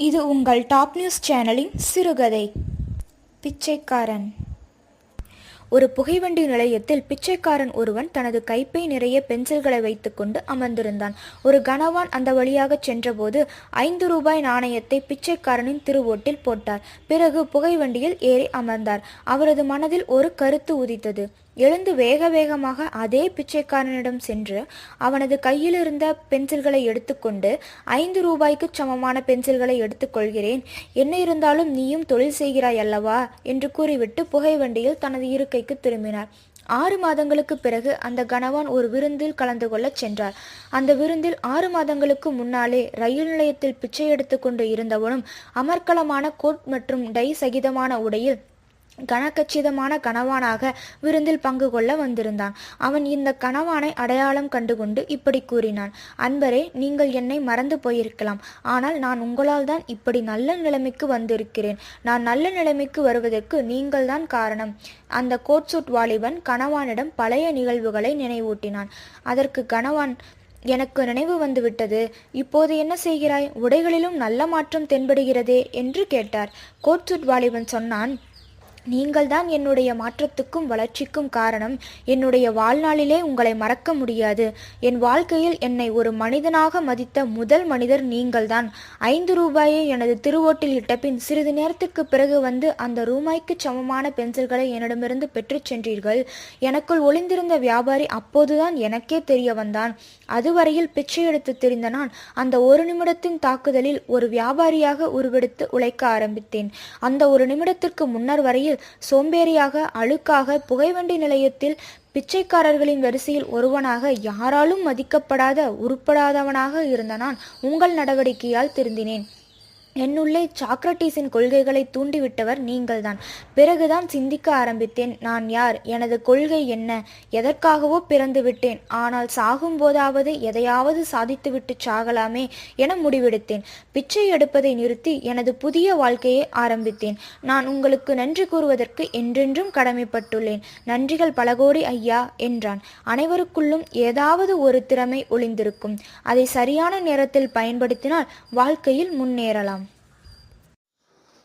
இது உங்கள் top news சேனலின் சிறுகதை. பிச்சைக்காரன். ஒரு புகைவண்டி நிலையத்தில் பிச்சைக்காரன் ஒருவன் தனது கைப்பை நிறைய பென்சில்களை வைத்துக்கொண்டு அமர்ந்திருந்தான். ஒரு கனவான் அந்த வழியாகச் சென்றபோது ஐந்து ரூபாய் நாணயத்தை பிச்சைக்காரனின் திருவோட்டில் போட்டார். பிறகு புகைவண்டியில் ஏறி அமர்ந்தார். அவரது மனதில் ஒரு கருத்து உதித்தது. எழுந்து வேக வேகமாக அதே பிச்சைக்காரனிடம் சென்று அவனது கையிலிருந்த பென்சில்களை எடுத்துக்கொண்டு ஐந்து ரூபாய்க்கு சமமான பென்சில்களை எடுத்துக்கொள்கிறேன். என்ன இருந்தாலும் நீயும் தொழில் செய்கிறாய் அல்லவா? என்று கூறிவிட்டு புகை வண்டியில் தனது இருக்கைக்கு திரும்பினார். ஆறு மாதங்களுக்கு பிறகு அந்த கணவான் ஒரு விருந்தில் கலந்து கொள்ளச் சென்றார். அந்த விருந்தில் ஆறு மாதங்களுக்கு முன்னாலே ரயில் நிலையத்தில் பிச்சை எடுத்துக்கொண்டு இருந்தவனும் அமர்க்கலமான கோட் மற்றும் டை சகிதமான உடையில் கனக்கச்சிதமான கணவானாக விருந்தில் பங்கு கொள்ள வந்திருந்தான். அவன் இந்த கணவானை அடையாளம் கண்டுகொண்டு இப்படி கூறினான் அன்பரே நீங்கள் என்னை மறந்து போயிருக்கலாம். ஆனால் நான் உங்களால் தான் இப்படி நல்ல நிலைமைக்கு வந்திருக்கிறேன். நான் நல்ல நிலைமைக்கு வருவதற்கு நீங்கள்தான் காரணம். அந்த கோட்சூட் வாலிபன் கணவானிடம் பழைய நிகழ்வுகளை நினைவூட்டினான். அதற்கு கணவான் எனக்கு நினைவு வந்துவிட்டது. இப்போது என்ன செய்கிறாய்? உடைகளிலும் நல்ல மாற்றம் தென்படுகிறதே? என்று கேட்டார். கோட்சூட் வாலிபன் சொன்னான் நீங்கள்தான் என்னுடைய மாற்றத்துக்கும் வளர்ச்சிக்கும் காரணம். என்னுடைய வாழ்நாளிலே உங்களை மறக்க முடியாது. என் வாழ்க்கையில் என்னை ஒரு மனிதனாக மதித்த முதல் மனிதர் நீங்கள்தான். ஐந்து ரூபாயை எனது திருவோட்டில் இட்ட பின் சிறிது நேரத்துக்கு பிறகு வந்து அந்த ரூபாய்க்கு சமமான பென்சில்களை என்னிடமிருந்து பெற்றுச் சென்றீர்கள். எனக்குள் ஒளிந்திருந்த வியாபாரி அப்போதுதான் எனக்கே தெரிய வந்தான். அதுவரையில் பிச்சை எடுத்து தெரிந்த நான் அந்த ஒரு நிமிடத்தின் தாக்குதலில் ஒரு வியாபாரியாக உருவெடுத்து உழைக்க ஆரம்பித்தேன். அந்த ஒரு நிமிடத்திற்கு முன்னர் வரையில் சோம்பேறியாக அழுக்காக புகைவண்டி நிலையத்தில் பிச்சைக்காரர்களின் வரிசையில் ஒருவனாக யாராலும் மதிக்கப்படாத உருப்படாதவனாக இருந்த நான் உங்கள் நடவடிக்கையால் திருந்தினேன். என்னுள்ளே சாக்ரட்டீஸின் கொள்கைகளை தூண்டிவிட்டவர் நீங்கள்தான். பிறகுதான் சிந்திக்க ஆரம்பித்தேன் நான் யார்? எனது கொள்கை என்ன? எதற்காகவோ பிறந்து விட்டேன். ஆனால் சாகும் போதாவது எதையாவது சாதித்துவிட்டு சாகலாமே என முடிவெடுத்தேன். பிச்சை எடுப்பதை நிறுத்தி எனது புதிய வாழ்க்கையை ஆரம்பித்தேன். நான் உங்களுக்கு நன்றி கூறுவதற்கு என்றென்றும் கடமைப்பட்டுள்ளேன். நன்றிகள் பல கோடி ஐயா என்றான். அனைவருக்குள்ளும் ஏதாவது ஒரு திறமை ஒளிந்திருக்கும். அதை சரியான நேரத்தில் பயன்படுத்தினால் வாழ்க்கையில் முன்னேறலாம்.